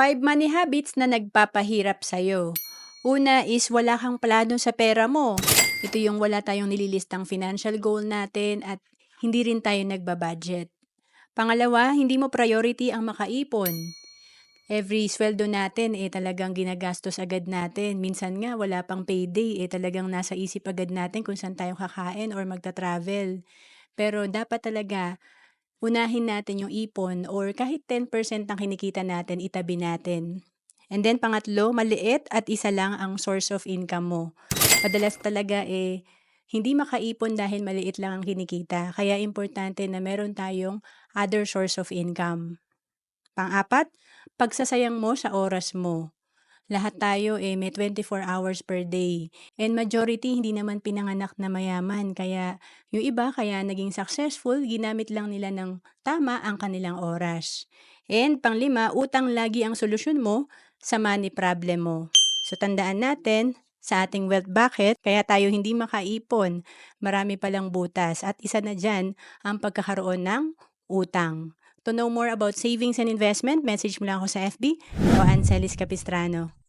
5 money habits na nagpapahirap sa'yo. Una is wala kang plano sa pera mo. Ito yung wala tayong nililistang financial goal natin at hindi rin tayo nagbabudget. Pangalawa, hindi mo priority ang makaipon. Every sweldo natin eh talagang ginagastos agad natin. Minsan nga wala pang payday eh talagang nasa isip agad natin kung saan tayo kakain or magta-travel. Pero dapat talaga unahin natin yung ipon or kahit 10% ng kinikita natin itabi natin. And then pangatlo, maliit at isa lang ang source of income mo. Madalas talaga eh hindi makaipon dahil maliit lang ang kinikita. Kaya importante na meron tayong other source of income. Pang-apat, pagsasayang mo sa oras mo. Lahat tayo eh may 24 hours per day. And majority hindi naman pinanganak na mayaman. Kaya yung iba kaya naging successful, ginamit lang nila ng tama ang kanilang oras. And panglima, utang lagi ang solusyon mo sa money problem mo. So tandaan natin, sa ating wealth bucket, kaya tayo hindi makaipon. Marami palang butas at isa na dyan ang pagkakaroon ng utang. To know more about savings and investment, message mo lang ako sa FB o Ancelis Capistrano.